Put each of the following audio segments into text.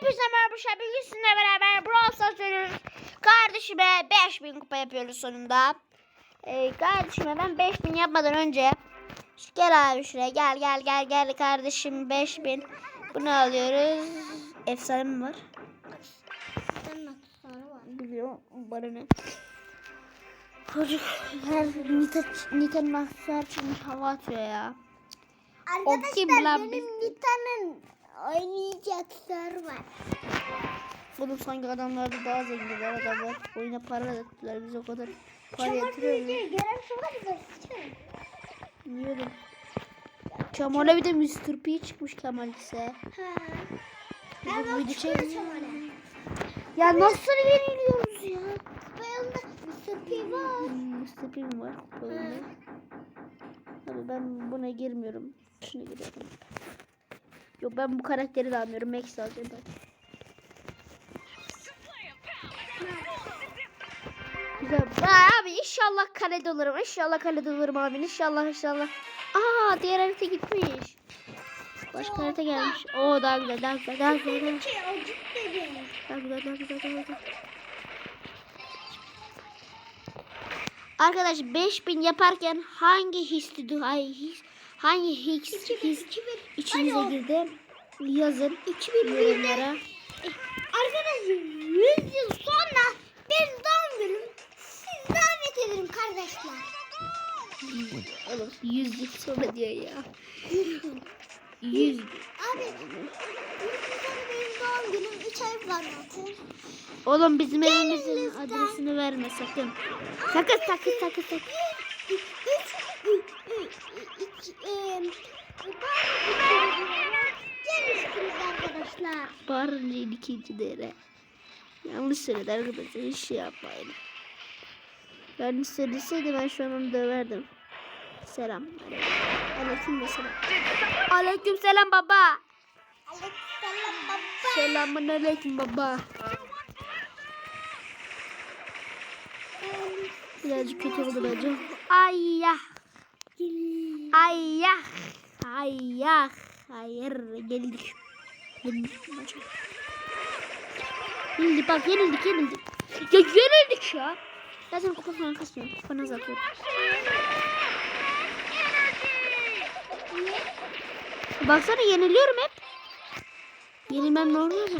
Hepinize merhaba. Bugün sizinle beraber Brawl Stars oynuyoruz. Kardeşime 5000 kupa yapıyoruz sonunda. Ee, kardeşime ben 5000 yapmadan önce gel abi şuraya gel gel gel gel kardeşim 5000 bunu alıyoruz. Efsane mi var? Biliyorum bana ne. Çocuk her Nita, Nita çıkmış hava atıyor ya. Arkadaşlar benim Nita'nın oynayacaklar var. Oğlum sanki adamlar da daha zenginler adamlar. Oyuna para yatırdılar biz o kadar para yatırıyor muyuz? Gören şuna da Bilmiyorum. Kemal'e bir de Mr. P çıkmış Kemal ise. Ha. Bu video Kemal'e. Ya nasıl yeniliyoruz ya? Bayıldı. Mr. P var. Hmm, Mr. P mi var? Oyunda. Abi ben buna girmiyorum. Şuna giriyorum. Yok ben bu karakteri de almıyorum. Max alacağım ben. Güzel. Abi inşallah kalede olurum. İnşallah kalede olurum abi. İnşallah inşallah. Aa diğer harita gitmiş. Başka harita gelmiş. Oo daha güzel daha güzel daha güzel. Daha güzel. Daha güzel, daha güzel. Arkadaş 5000 yaparken hangi his du- ay his hangi his, his içinize girdi? Yazın 2001'de yorumlara. Arkadaşlar 100 yıl sonra benim doğum günüm siz davet ederim kardeşler. Oğlum 100 yıl sonra diyor ya. 100 yıl. 100 yıl. Abi 100 yıl sonra benim doğum günüm 3 ay var zaten. Oğlum bizim evimizin adresini verme sakın. Sakın sakın sakın sakın. Gelmişsiniz arkadaşlar. Bağırınca ikinci dere. Yanlış söyledi arkadaşlar. Hiç şey yapmayın. Yanlış söyleseydi ben şu an onu döverdim. Selam. Aleyküm selam. Aleyküm selam baba. Aleykümselam baba. Selamun aleyküm baba. Birazcık kötü oldu bence. Ay ya. Ay ya. Hayır geldik. Yenildik. Yenildik bak yenildik yenildik. Ya yenildik ya. Zaten kupa falan kasmıyorum. Kupa nasıl atıyorum. Baksana yeniliyorum hep. Yenilmem ne oluyor mu?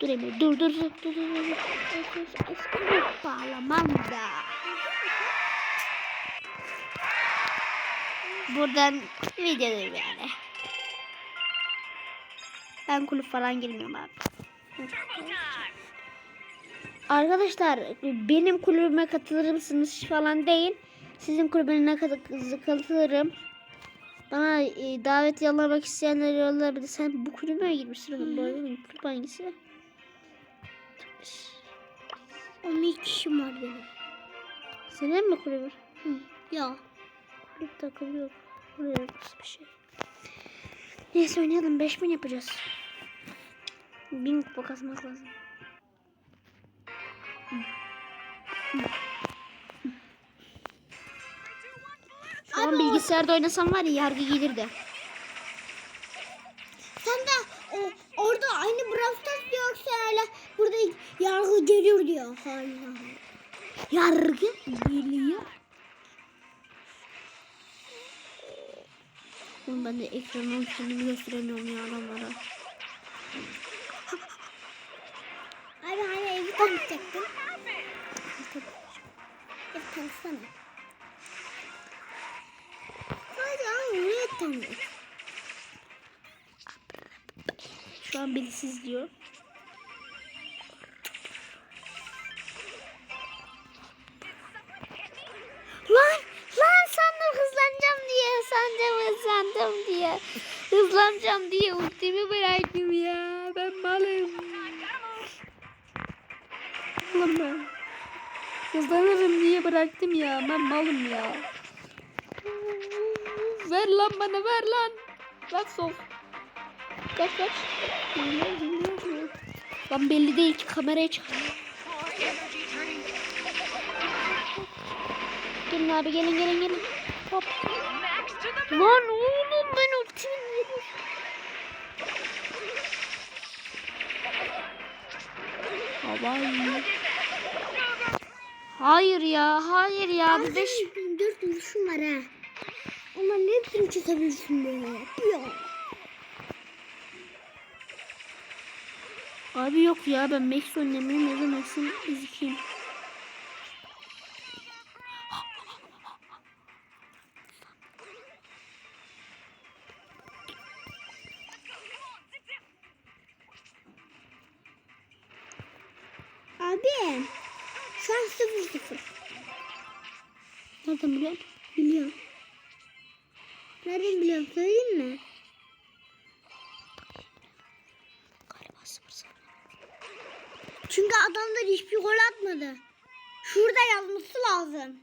Dur Emre dur dur dur dur dur dur. Bağlamam da. Buradan videodur yani. Ben kulüp falan girmiyorum abi. Arkadaşlar benim kulübüme katılır mısınız falan değil. Sizin kulübüne kat- katılırım. Bana e, davet yollamak isteyenler yollayabilir. Sen bu kulübe mi girmişsin oğlum? Bu arada kulüp hangisi? 12 kişim var benim. Senin mi kulübü? Ya. Kulüp takımı yok. Buraya yok bir şey. Neyse oynayalım. 5000 yapacağız. 1000 kupa kasmak lazım. Şu an o- bilgisayarda oynasam var ya yargı gelirdi. Sen de e, orada aynı Brawl Stars diyor hala burada yargı geliyor diyor. Hala. Yargı geliyor. Oğlum ben de ekrandan kendimi gösteremiyorum ya adamlara. Abi hani evi tanıtacaktın. Ev tanıtsana. Hadi abi niye tanıt? Şu an beni izliyor. Lan bıraktım ya ben malım ya. Ver lan bana ver lan. Bak sol. Kaç kaç. Lan belli değil ki kameraya çık. Gelin abi gelin gelin gelin. Hop. Lan oğlum ben ultimi veriyorum. Havai. Hayır ya, hayır ya. Bu beş... Dört vuruşum var ha. Onların hepsini kesebilirsin böyle. Yapıyor. Abi yok ya ben Max ya da Max'in izleyeyim. Abi. Şu an sıfır sıfır. Nereden biliyorsun? Biliyorum. Nereden biliyorum söyleyeyim mi? Galiba sıfır sıfır. Çünkü adamlar hiçbir gol atmadı. Şurada yazması lazım.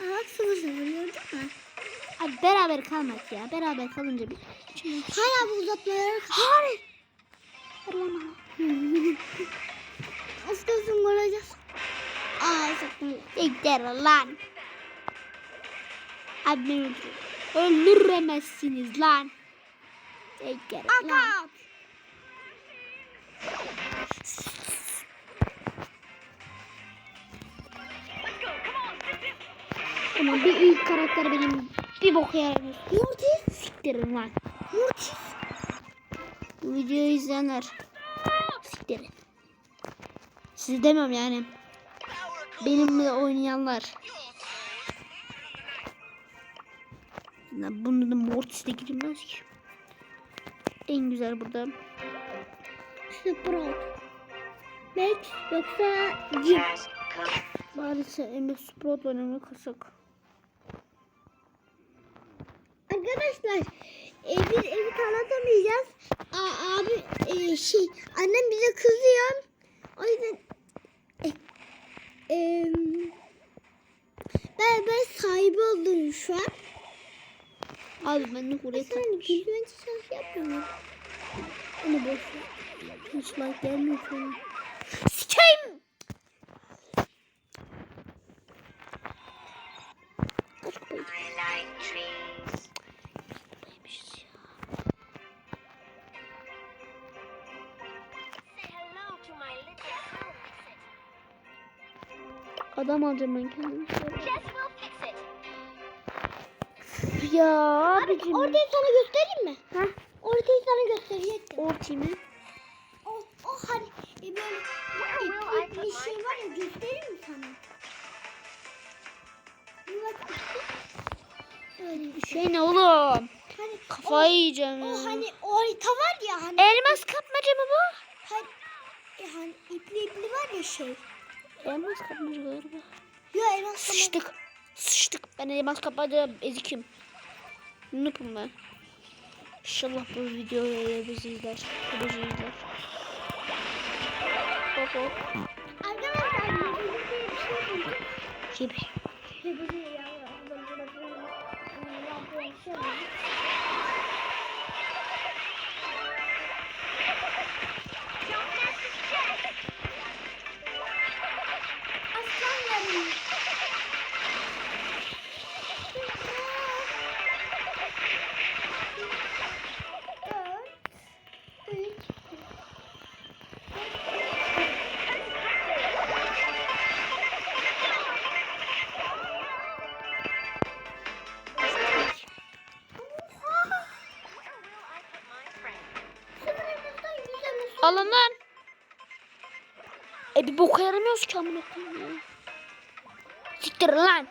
Bak sıfır sıfır gördün mü? Abi beraber kalmak ya. Beraber kalınca bir... Hala bu uzatmalara Hayır. Az kalsın gol alacağız. Aa uzatmalar. Siktir lan. Abi beni öldürün. Öldüremezsiniz lan. Siktir lan. Ama bir ilk karakter benim bir boka yaramıyor. Mortis. Siktirin lan. Videoyu izleyenler. Siktirin. Siz demem yani. Benimle oynayanlar. Ya Bunu da Mortis'te girilmez ki. En güzel burada. Sprout. Max yoksa Jim. Bari sen Emre Sprout oynamayı kasak. Arkadaşlar e, biz evi tanıtamayacağız. Aa, abi e, şey annem bize kızıyor. O yüzden e, e, ben, ben sahibi oldum şu an. Abi ben de buraya Sen takmış. güvenci şarkı yapmıyor Onu boş ver. Hiç like gelmiyor sana. Sikeyim! Kaç kupaydı? Adam alacağım ben kendimi. Ya abicim. Ortayı sana göstereyim mi? Ha? Ortayı sana gösterecektim. Ortayı mı? O, o hani e, böyle ip, ip bir şey var ya göstereyim mi sana? Bir bak. Bir şey. Şey ne oğlum? Hani Kafayı yiyeceğim o, ya. o hani o harita var ya hani, Elmas kapmaca mı bu? hani, e, hani ipli ipli var ya şey. Elmas kapmaca galiba. Ya elmas. Sıçtık. Sıçtık. Ben elmas kapmaca ezikim. Noob'um ben. İnşallah bu videoyu bizi izler. Bizi izler. Hop hop. Arkadaşlar bir şey. Gibi. Alın lan. E bir boka yaramıyoruz ki amına koyayım ya. Siktir lan.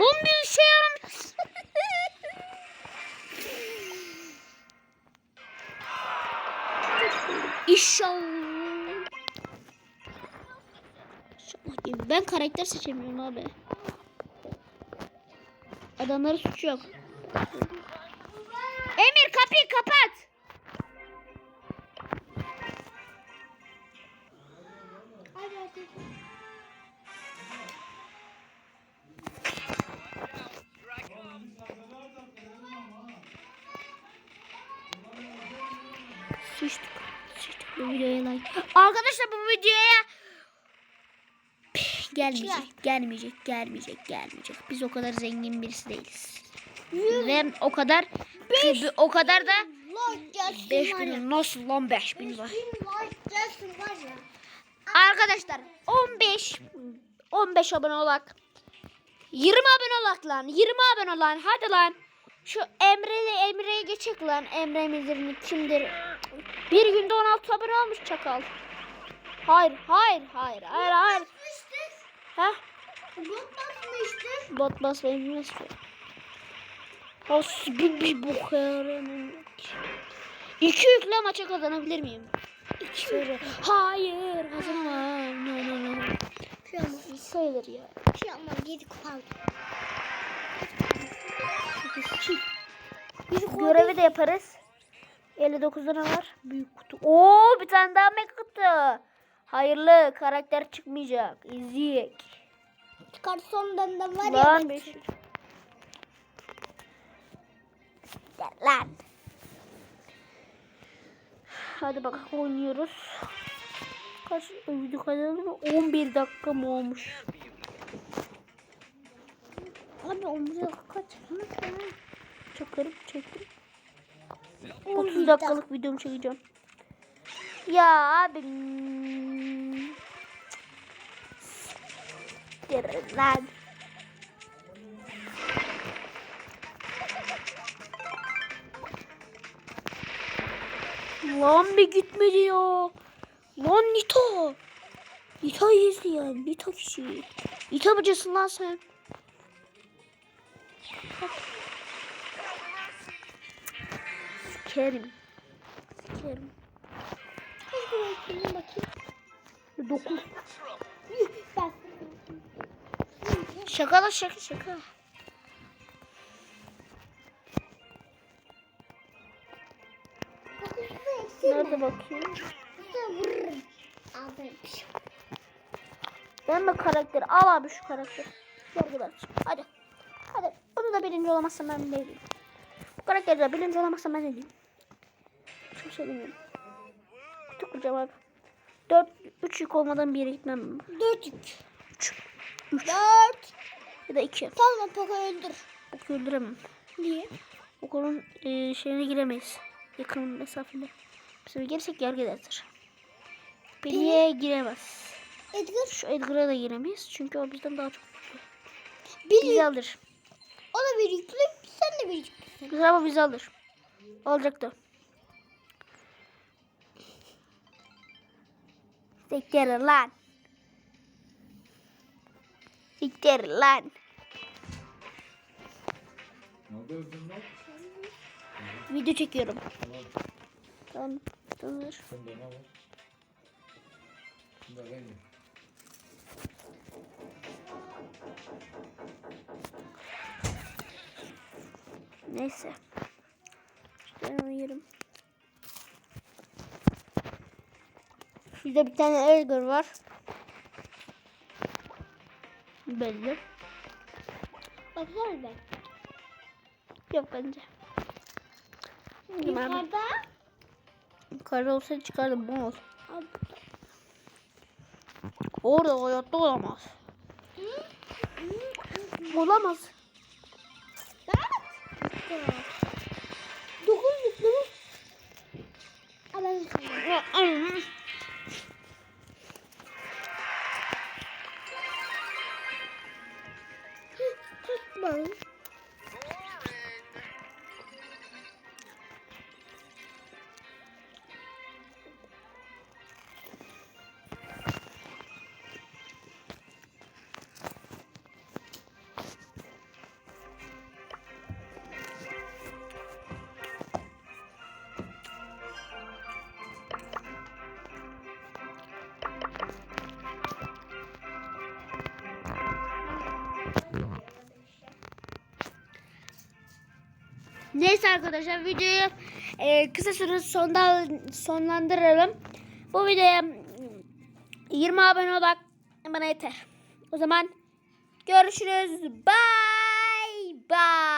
Bunun bir işe yaramıyor. İnşallah. Ben karakter seçemiyorum abi. Adamları suç yok. Sıçtık. Sıçtık bu videoya like. Arkadaşlar bu videoya gelmeyecek, gelmeyecek, gelmeyecek, gelmeyecek. Biz o kadar zengin birisi değiliz. Ve o kadar o kadar da Like gelsin 5000 nasıl lan 5000 var. 5000 like gelsin var ya. Arkadaşlar 15 15 abone olak. 20 abone olak lan. 20 abone olan hadi lan. Şu Emre'yle Emre'ye geçek lan. Emre midir kimdir? Bir günde 16 abone olmuş çakal. Hayır hayır hayır hayır hayır. İşte Ha? bot basmıştır. Bot basmayı. O bir bok ki. İki yükle maça kazanabilir miyim? İki yükle. Hayır kazanamam. No no no. Şey olmaz. Sayılır ya. Şey olmaz. 7 kupa aldım. Görevi de yaparız. 59 lira var. Büyük kutu. Oo bir tane daha mek kutu. Hayırlı karakter çıkmayacak. İzleyek. Çıkar sondan da var ya. Lan 500. Gel lan. Hadi bakalım oynuyoruz. Kaç video kaydı mı? 11 dakika mı olmuş? Abi omuzda kaç? Çok garip çektim. 30 dakikalık videomu çekeceğim. Ya abi. lan. Lan bir gitmedi ya. Lan Nita. Nita izleyen. Nita kişi. Nita mıcısın lan sen? Sikerim. Sikerim. Bakayım bakayım. 9. Ben. Şaka la şaka şaka. Nerede bakayım? Ben mi karakter? Al abi şu karakteri. Gel. Hadi. Hadi. Bunu da birinci olamazsam ben ne diyeyim? Bu karakteri de birinci olamazsam ben ne diyeyim? Şey demiyorum. Kutu kuracağım abi. 4 3 yük olmadan bir yere gitmem. Dört yük. 3 3 Dört. ya da 2. Tamam Poco öldür. Ok öldüremem. Niye? Okulun e, şeyine giremeyiz. Yakın mesafede. Biz bir girsek yer giderdir. Peli'ye giremez. Edgar. Şu Edgar'a da giremeyiz. Çünkü o bizden daha çok güçlü. Bir Bizi alır. O da bir yüklü. Sen de bir yüklüsün. Güzel ama bizi alır. Olacaktı. Siktir lan. Siktir lan. Video çekiyorum. Tamam. Tamam. Var? Neyse. Ben yerim. Şurada bir tane Edgar var. Belli. Baksana ben. Yok bence. Yukarıda. Yukarıda olsaydı çıkardım. Bu olsun. Orada hayatta olamaz. Olamaz. Dokuz yüklü mü? Neyse arkadaşlar videoyu e, kısa süre sonda sonlandıralım. Bu videoya 20 abone olak bana yeter. O zaman görüşürüz. Bye.